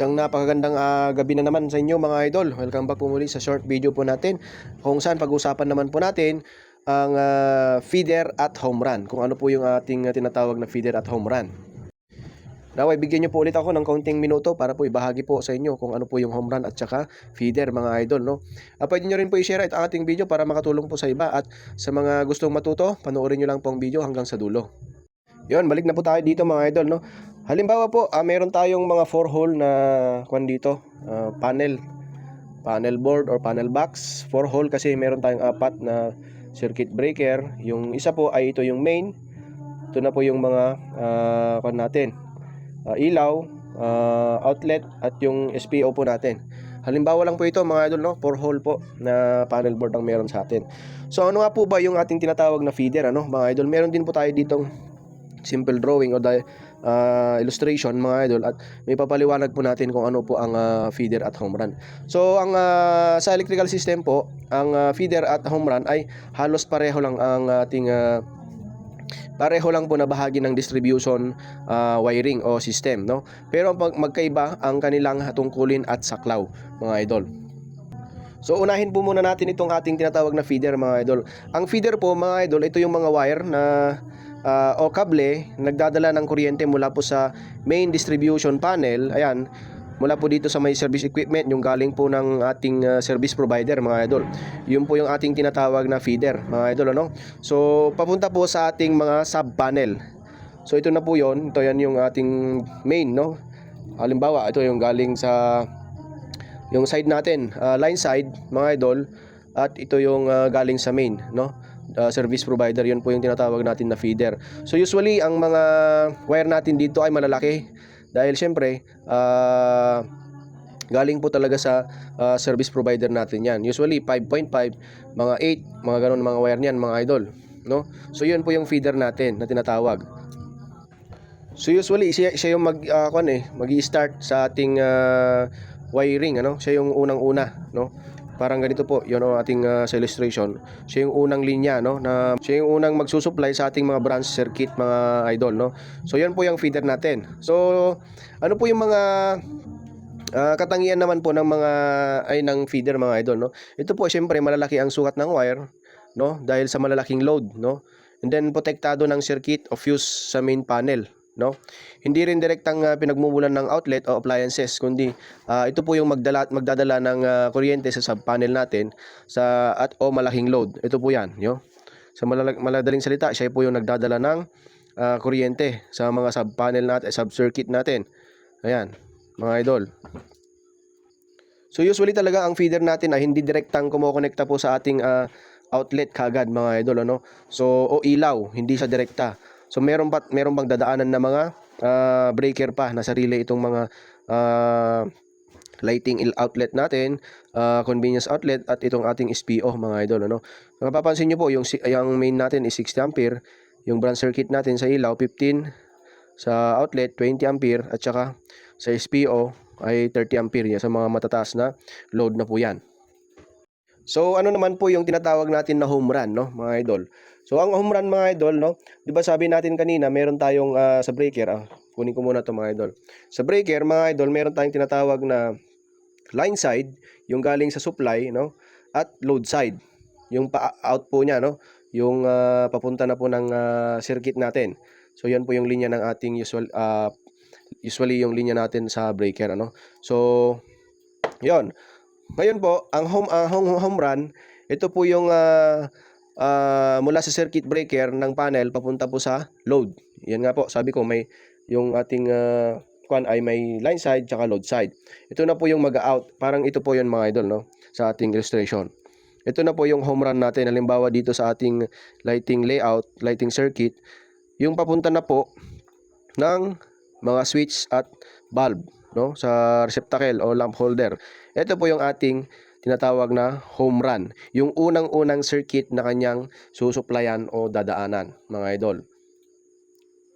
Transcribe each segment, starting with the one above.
Isang napakagandang ah, gabi na naman sa inyo mga idol. Welcome back po muli sa short video po natin kung saan pag-usapan naman po natin ang ah, feeder at home run. Kung ano po yung ating ah, tinatawag na feeder at home run. Naway, bigyan niyo po ulit ako ng kaunting minuto para po ibahagi po sa inyo kung ano po yung home run at saka feeder mga idol. No? Ah, pwede nyo rin po i-share ang ating video para makatulong po sa iba at sa mga gustong matuto, panoorin nyo lang po ang video hanggang sa dulo. Yun, balik na po tayo dito mga idol. No? Halimbawa po, ah, meron tayong mga 4 hole na kwan dito, ah, panel. Panel board or panel box. 4 hole kasi meron tayong apat na circuit breaker. Yung isa po ay ito yung main. Ito na po yung mga ah, kwan natin. Ah, ilaw, ah, outlet at yung SPO po natin. Halimbawa lang po ito mga idol no, 4 hole po na panel board ang meron sa atin. So ano nga po ba yung ating tinatawag na feeder ano mga idol? Meron din po tayo ditong simple drawing o di- ah, illustration mga idol at may papaliwanag po natin kung ano po ang ah, feeder at home run. So ang ah, sa electrical system po, ang ah, feeder at home run ay halos pareho lang ang ating ah, pareho lang po na bahagi ng distribution ah, wiring o system no. Pero pag- magkaiba ang kanilang tungkulin at saklaw mga idol. So unahin po muna natin itong ating tinatawag na feeder mga idol. Ang feeder po mga idol, ito yung mga wire na ah, o kable nagdadala ng kuryente mula po sa main distribution panel. Ayan, mula po dito sa may service equipment, yung galing po ng ating ah, service provider mga idol. Yun po yung ating tinatawag na feeder mga idol ano. So papunta po sa ating mga sub panel. So ito na po yon, ito yan yung ating main no. Halimbawa, ito yung galing sa yung side natin, ah, line side, mga idol, at ito yung ah, galing sa main, no? Ah, service provider, yun po yung tinatawag natin na feeder. So usually, ang mga wire natin dito ay malalaki dahil syempre, ah, galing po talaga sa ah, service provider natin yan. Usually, 5.5, mga 8, mga ganun mga wire niyan, mga idol, no? So yun po yung feeder natin na tinatawag. So usually siya, siya yung mag uh, eh, magi-start sa ating ah, wiring ano. Siya yung unang-una, no? Parang ganito po, 'yon ang ating ah, sa illustration. Siya yung unang linya, no, na siya yung unang magsusupply sa ating mga branch circuit, mga idol, no. So 'yon po yung feeder natin. So ano po yung mga ah, katangian naman po ng mga ay ng feeder mga idol, no. Ito po syempre malalaki ang sukat ng wire, no, dahil sa malalaking load, no. And then protektado ng circuit o fuse sa main panel, no? Hindi rin direktang uh, pinagmumulan ng outlet o appliances kundi ah, ito po yung magdala magdadala ng ah, kuryente sa sub-panel natin sa at o malaking load. Ito po 'yan, yo. Sa malalag, maladaling salita, siya po yung nagdadala ng ah, kuryente sa mga sub-panel natin, sub-circuit natin. Ayan, mga idol. So usually talaga ang feeder natin ay hindi direktang kumokonekta po sa ating ah, outlet kagad mga idol ano. So o ilaw, hindi siya direkta. So meron pa meron bang dadaanan na mga ah, breaker pa na sarili itong mga ah, lighting outlet natin, ah, convenience outlet at itong ating SPO mga idol ano. Mapapansin niyo po yung yung main natin is 60 ampere, yung branch circuit natin sa ilaw 15 sa outlet 20 ampere at saka sa SPO ay 30 ampere yan sa mga matataas na load na po yan. So ano naman po yung tinatawag natin na home run no mga idol. So ang home run mga idol no, 'di ba sabi natin kanina meron tayong ah, sa breaker ah, kunin ko muna to mga idol. Sa breaker mga idol meron tayong tinatawag na line side, yung galing sa supply no at load side. Yung pa-out po niya no, yung ah, papunta na po ng ah, circuit natin. So yan po yung linya ng ating usual ah, usually yung linya natin sa breaker ano. So yon. Ngayon po, ang home ang home, home run, ito po yung ah, ah, mula sa circuit breaker ng panel papunta po sa load. Yan nga po, sabi ko may yung ating ah, kwan ay may line side tsaka load side. Ito na po yung mag-out. Parang ito po yun mga idol no sa ating illustration. Ito na po yung home run natin. Halimbawa dito sa ating lighting layout, lighting circuit, yung papunta na po ng mga switch at bulb no sa receptacle o lamp holder. Ito po yung ating tinatawag na home run. Yung unang-unang circuit na kanyang susuplayan o dadaanan, mga idol.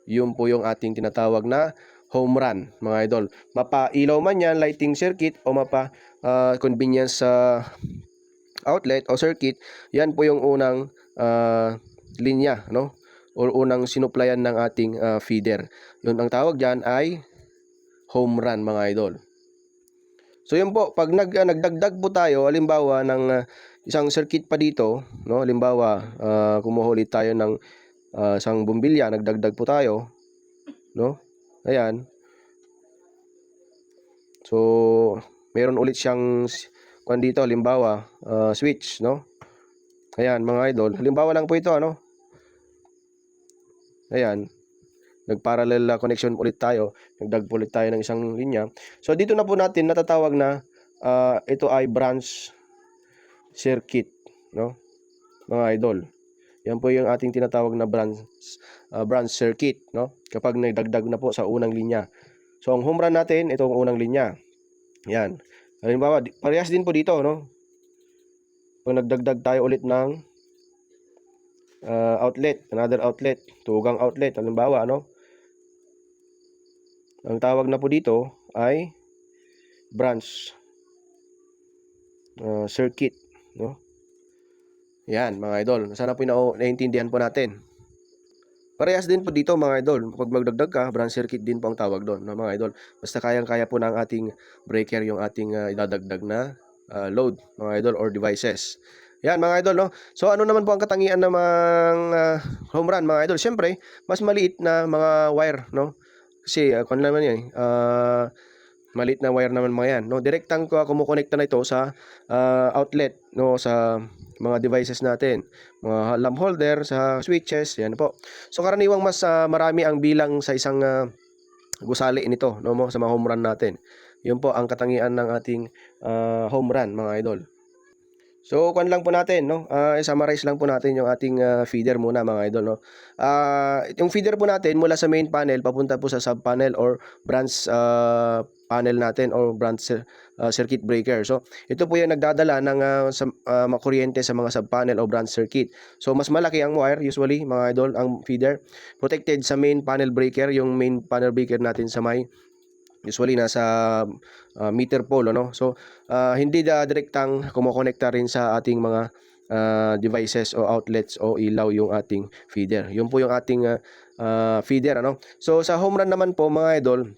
Yun po yung ating tinatawag na home run, mga idol. Mapa-ilaw man yan, lighting circuit o mapa ah, convenience sa outlet o circuit, yan po yung unang ah, linya, no? O unang sinuplayan ng ating ah, feeder. Yun ang tawag diyan ay home run, mga idol. So yun po, pag nag, ah, nagdagdag po tayo, halimbawa ng ah, isang circuit pa dito, no? Halimbawa, ah, kumuha tayo ng ah, isang bumbilya, nagdagdag po tayo, no? Ayan. So, meron ulit siyang kwan dito, halimbawa, ah, switch, no? Ayan, mga idol. Halimbawa lang po ito, ano? Ayan. Nag-parallel ah, connection ulit tayo. Nagdag ulit tayo ng isang linya. So, dito na po natin natatawag na ah, ito ay branch circuit, no? Mga idol. Yan po yung ating tinatawag na branch ah, branch circuit, no? Kapag nagdagdag na po sa unang linya. So, ang home run natin, ito ang unang linya. Yan. Halimbawa, parehas din po dito, no? Pag nagdagdag tayo ulit ng ah, outlet, another outlet, tugang outlet, halimbawa, ano? Ang tawag na po dito ay branch ah, circuit, no? Yan, mga idol. Sana po na naiintindihan po natin. Parehas din po dito mga idol. Pag magdagdag ka, branch circuit din po ang tawag doon, no, mga idol. Basta kayang-kaya po ng ating breaker yung ating ah, idadagdag na ah, load, mga idol, or devices. Yan, mga idol, no? So, ano naman po ang katangian ng mga ah, home run, mga idol? Siyempre, mas maliit na mga wire, no? Kasi, uh, kung naman yan, eh, ah, maliit na wire naman mga yan, no? Direktang uh, kumukonekta na ito sa ah, outlet, no? Sa mga devices natin. Mga lamp holder, sa switches, yan po. So, karaniwang mas ah, marami ang bilang sa isang ah, gusali nito, no? Mo, sa mga home run natin. Yun po ang katangian ng ating ah, home run, mga idol. So, kwan lang po natin, no? Ah, i-summarize lang po natin yung ating ah, feeder muna, mga idol, no? Ah, yung feeder po natin mula sa main panel papunta po sa sub panel or branch ah, panel natin or branch ah, circuit breaker. So, ito po yung nagdadala ng ah, sa, ah, mga kuryente sa mga sub panel o branch circuit. So, mas malaki ang wire usually, mga idol, ang feeder. Protected sa main panel breaker, yung main panel breaker natin sa may usually nasa ah, meter pole ano? So ah, hindi da direktang kumokonekta rin sa ating mga ah, devices o outlets o ilaw yung ating feeder. Yun po yung ating ah, ah, feeder ano? So sa home run naman po mga idol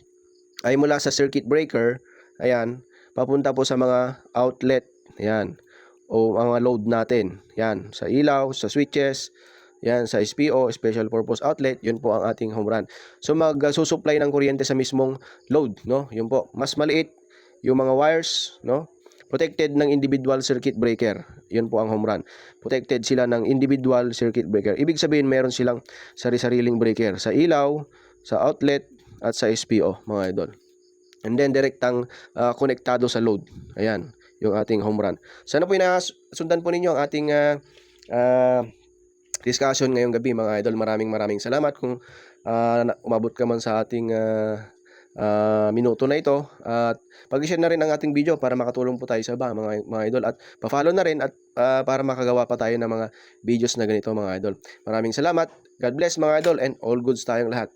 ay mula sa circuit breaker ayan papunta po sa mga outlet ayan o mga load natin yan sa ilaw sa switches yan sa SPO special purpose outlet yun po ang ating home run So mag-susupply ng kuryente sa mismong load, no? Yun po. Mas maliit yung mga wires, no? Protected ng individual circuit breaker. Yun po ang home run. Protected sila ng individual circuit breaker. Ibig sabihin meron silang sari-sariling breaker sa ilaw, sa outlet at sa SPO, mga idol. And then direktang ah, konektado sa load. Ayan, yung ating home run. Sana po inasundan po ninyo ang ating ah, ah, discussion ngayong gabi mga idol. Maraming maraming salamat kung na- umabot ka man sa ating ah, ah, minuto na ito at pag-share na rin ang ating video para makatulong po tayo sa iba mga, mga idol at pa-follow na rin at ah, para makagawa pa tayo ng mga videos na ganito mga idol. Maraming salamat. God bless mga idol and all goods tayong lahat.